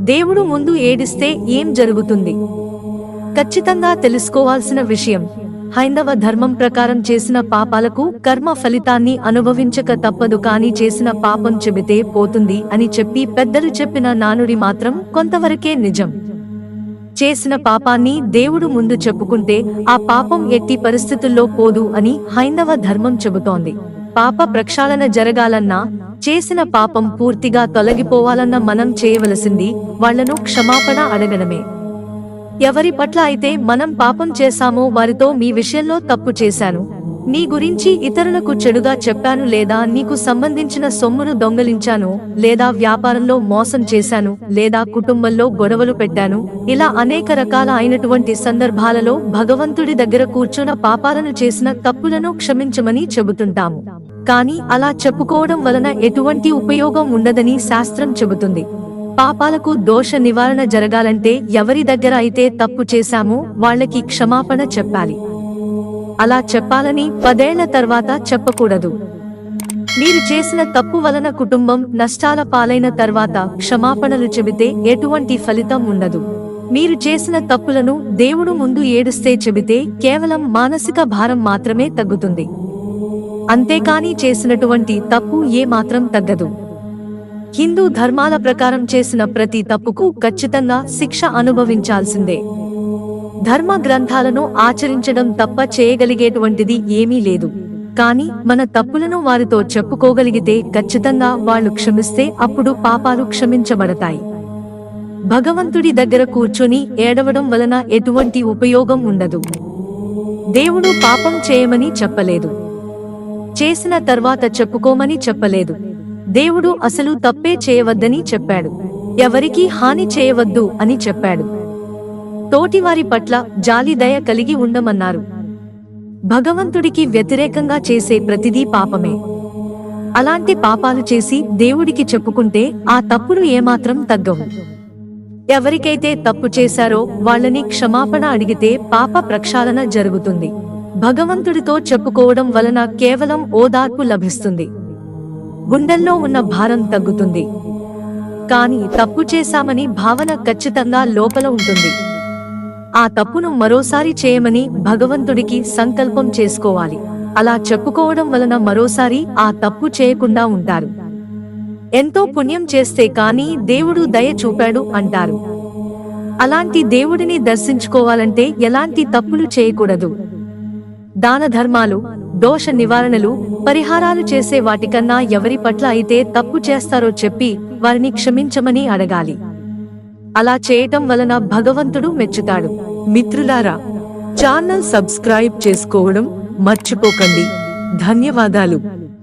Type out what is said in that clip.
దేవుడు ముందు ఏడిస్తే ఏం జరుగుతుంది? ఖచ్చితంగా తెలుసుకోవాల్సిన విషయం హైందవ ధర్మం ప్రకారం చేసిన పాపాలకు కర్మ ఫలితాన్ని అనుభవించక తప్పదు కాని చేసిన పాపం చెబితే పోతుంది అని చెప్పి పెద్దలు చెప్పిన నానుడి మాత్రం కొంతవరకే నిజం. చేసిన పాపాన్ని దేవుడు ముందు చెప్పుకుంటే ఆ పాపం ఎట్టి పరిస్థితుల్లో పోదు అని హైందవ ధర్మం చెబుతోంది. పాప ప్రక్షాళన జరగాలన్నా చేసిన పాపం పూర్తిగా తొలగిపోవాలన్న మనం చేయవలసింది వాళ్ళను క్షమాపణ అడగడమే. ఎవరి పట్ల అయితే మనం పాపం చేశామో వారితో మీ విషయంలో తప్పు చేశాను. నీ గురించి ఇతరులకు చెడుగా చెప్పాను లేదా నీకు సంబంధించిన సొమ్మును దొంగలించాను లేదా వ్యాపారంలో మోసం చేశాను లేదా కుటుంబంలో గొడవలు పెట్టాను ఇలా అనేక రకాల అయినటువంటి సందర్భాలలో భగవంతుడి దగ్గర కూర్చున్న పాపాలను చేసిన తప్పులను క్షమించమని చెబుతుంటాము. కానీ అలా చెప్పుకోవడం వలన ఎటువంటి ఉపయోగం ఉండదని శాస్త్రం చెబుతుంది. పాపాలకు దోష నివారణ జరగాలంటే ఎవరి దగ్గర అయితే తప్పు చేశామో వాళ్ళకి క్షమాపణ చెప్పాలి. అలా చెప్పాలని పదేళ్ళ తర్వాత చెప్పకూడదు. మీరు చేసిన తప్పు వలన కుటుంబం నష్టాల పాలైన తర్వాత క్షమాపణలు చెబితే ఎటువంటి ఫలితం ఉండదు. మీరు చేసిన తప్పులను దేవుడు ముందు ఏడుస్తే చెబితే కేవలం మానసిక భారం మాత్రమే తగ్గుతుంది. అంతేకాని చేసినటువంటి తప్పు ఏమాత్రం తగ్గదు. హిందూ ధర్మాల ప్రకారం చేసిన ప్రతి తప్పుకు ఖచ్చితంగా శిక్ష అనుభవించాల్సిందే. ధర్మ గ్రంథాలను ఆచరించడం తప్ప చేయగలిగేటువంటిది ఏమీ లేదు. కాని మన తప్పులను వారితో చెప్పుకోగలిగితే ఖచ్చితంగా వాళ్ళు క్షమిస్తే అప్పుడు పాపాలు క్షమించబడతాయి. భగవంతుడి దగ్గర కూర్చొని ఏడవడం వలన ఎటువంటి ఉపయోగం ఉండదు. దేవుడు పాపం చేయమని చెప్పలేదు. చేసిన తర్వాత చెప్పుకోమని చెప్పలేదు. దేవుడు అసలు తప్పే చేయవద్దని చెప్పాడు. ఎవరికీ హాని చేయవద్దు అని చెప్పాడు. తోటివారి పట్ల జాలి దయ కలిగి ఉండమన్నారు. భగవంతుడికి వ్యతిరేకంగా చేసే ప్రతిదీ పాపమే. అలాంటి పాపాలు చేసి దేవుడికి చెప్పుకుంటే ఆ తప్పులు ఏమాత్రం తగ్గవు. ఎవరికైతే తప్పు చేశారో వాళ్ళని క్షమాపణ అడిగితే పాప ప్రక్షాళన జరుగుతుంది. భగవంతుడితో చెప్పుకోవడం వలన కేవలం ఓదార్పు లభిస్తుంది. గుండెల్లో ఉన్న భారం తగ్గుతుంది. కాని తప్పు చేశామని భావన ఖచ్చితంగా లోపల ఉంటుంది. ఆ తప్పును మరోసారి చేయమని భగవంతుడికి సంకల్పం చేసుకోవాలి. అలా చెప్పుకోవడం వలన మరోసారి ఆ తప్పు చేయకుండా ఉంటారు. ఎంతో పుణ్యం చేస్తే కానీ దేవుడు దయ చూపాడు అంటారు. అలాంటి దేవుడిని దర్శించుకోవాలంటే ఎలాంటి తప్పులు చేయకూడదు. దాన ధర్మాలు దోష నివారణలు పరిహారాలు చేసే వాటికన్నా ఎవరి పట్ల అయితే తప్పు చేస్తారో చెప్పి వారిని క్షమించమని అడగాలి. అలా చేయటం వలన భగవంతుడు మెచ్చుతాడు. మిత్రులారా ఛానల్ సబ్స్క్రైబ్ చేసుకోవడం మర్చిపోకండి. ధన్యవాదాలు.